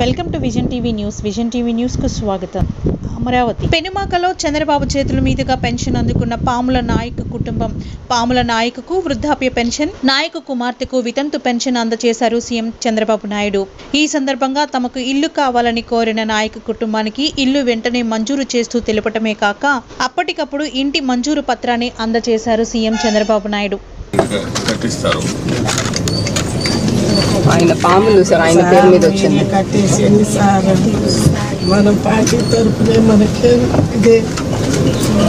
Welcome to vision TV news. Vision TV న్యూస్కు స్వాగతం. అమరావతి. పెనుమాకలో చంద్రబాబు చేతుల మీదుగా పెన్షన్ అందుకున్న పాముల నాయక్ కుటుంబం. పాముల నాయకుకు వృద్ధాప్య పెన్షన్ నాయకు కుమార్తెకు వితంతు పెన్షన్ అందజేశారు సీఎం చంద్రబాబు నాయుడు. ఈ సందర్భంగా తమకు ఇల్లు కావాలని కోరిన నాయక కుటుంబానికి ఇల్లు వెంటనే మంజూరు చేస్తూ తెలపటమే కాక అప్పటికప్పుడు ఇంటి మంజూరు పత్రాన్ని అందజేశారు సీఎం చంద్రబాబు నాయుడు. కట్టిస్తారు. ఆయన పాములు సార్ ఆయన పేరు మీద వచ్చింది. కట్టేసింది సార్ మన పార్టీ తరఫునే మనకి ఇదే.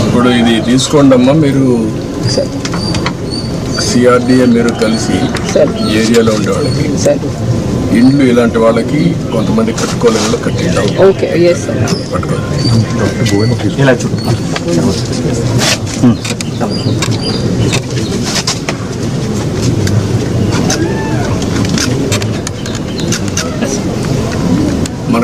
ఇప్పుడు ఇది తీసుకోండి అమ్మా మీరు సార్. సిఆర్డిఏ మీరు కలిసి సార్. ఈ ఏరియాలో ఉండే వాళ్ళకి సార్. ఇండ్లు ఇలాంటి వాళ్ళకి కొంతమంది కట్టుకోలేని వాళ్ళు కట్టిండాం ఓకే ఎస్ సార్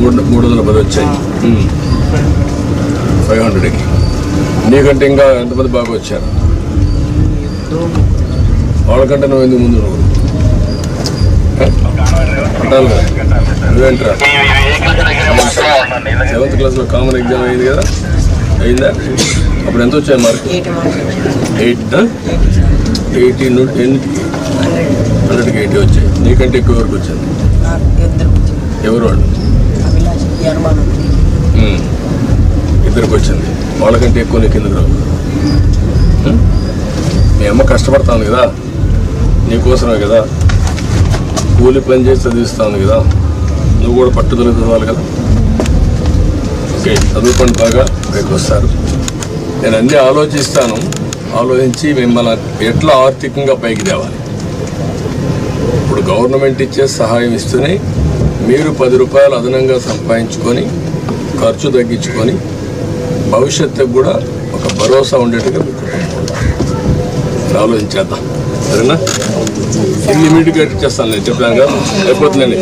మూడు మూడు వందల పది వచ్చాయి. ఫైవ్ హండ్రెడ్కి. నీకంటే ఇంకా ఎంతమంది బాగా వచ్చారు? వాళ్ళకంటే నువ్వు ఎందుకు ముందు నువ్వు? నువ్వేంట్రా సెవెంత్ క్లాస్లో కామన్ ఎగ్జామ్ అయింది కదా? అయిందా? అప్పుడు ఎంత వచ్చాయి మార్క్ ఎయిట్ ఎయిటీ నుండి హండ్రెడ్కి ఎయిటీ వచ్చాయి. నీకంటే ఎక్కువ వరకు వచ్చింది ఎవరు వాళ్ళు ఉమ్. ఇద్దరికి వచ్చింది. వాళ్ళకంటే ఎక్కువ నీకు ఎందుకు రావు? మీ అమ్మ కష్టపడుతుంది కదా. నీకోసమే కదా. కూలి పని చేసి చదివిస్తాను కదా. నువ్వు కూడా పట్టుదల చదవాలి కదా. ఓకే చదువుకోండి బాగా. రేపు వస్తారు. నేను అన్నీ ఆలోచిస్తాను. ఆలోచించి మిమ్మల్ని ఎట్లా ఆర్థికంగా పైకి తేవాలి? ఇప్పుడు గవర్నమెంట్ ఇచ్చే సహాయం ఇస్తూనే మీరు పది రూపాయలు అదనంగా సంపాదించుకొని ఖర్చు తగ్గించుకొని భవిష్యత్తుకు కూడా ఒక భరోసా ఉండేట్టుగా మీకు ఆలోచించేద్దాం సరేనా? లిమిట్ ఇమీడియట్గా చేస్తాను నేను చెప్పాను కదా. అయిపోతుందండి.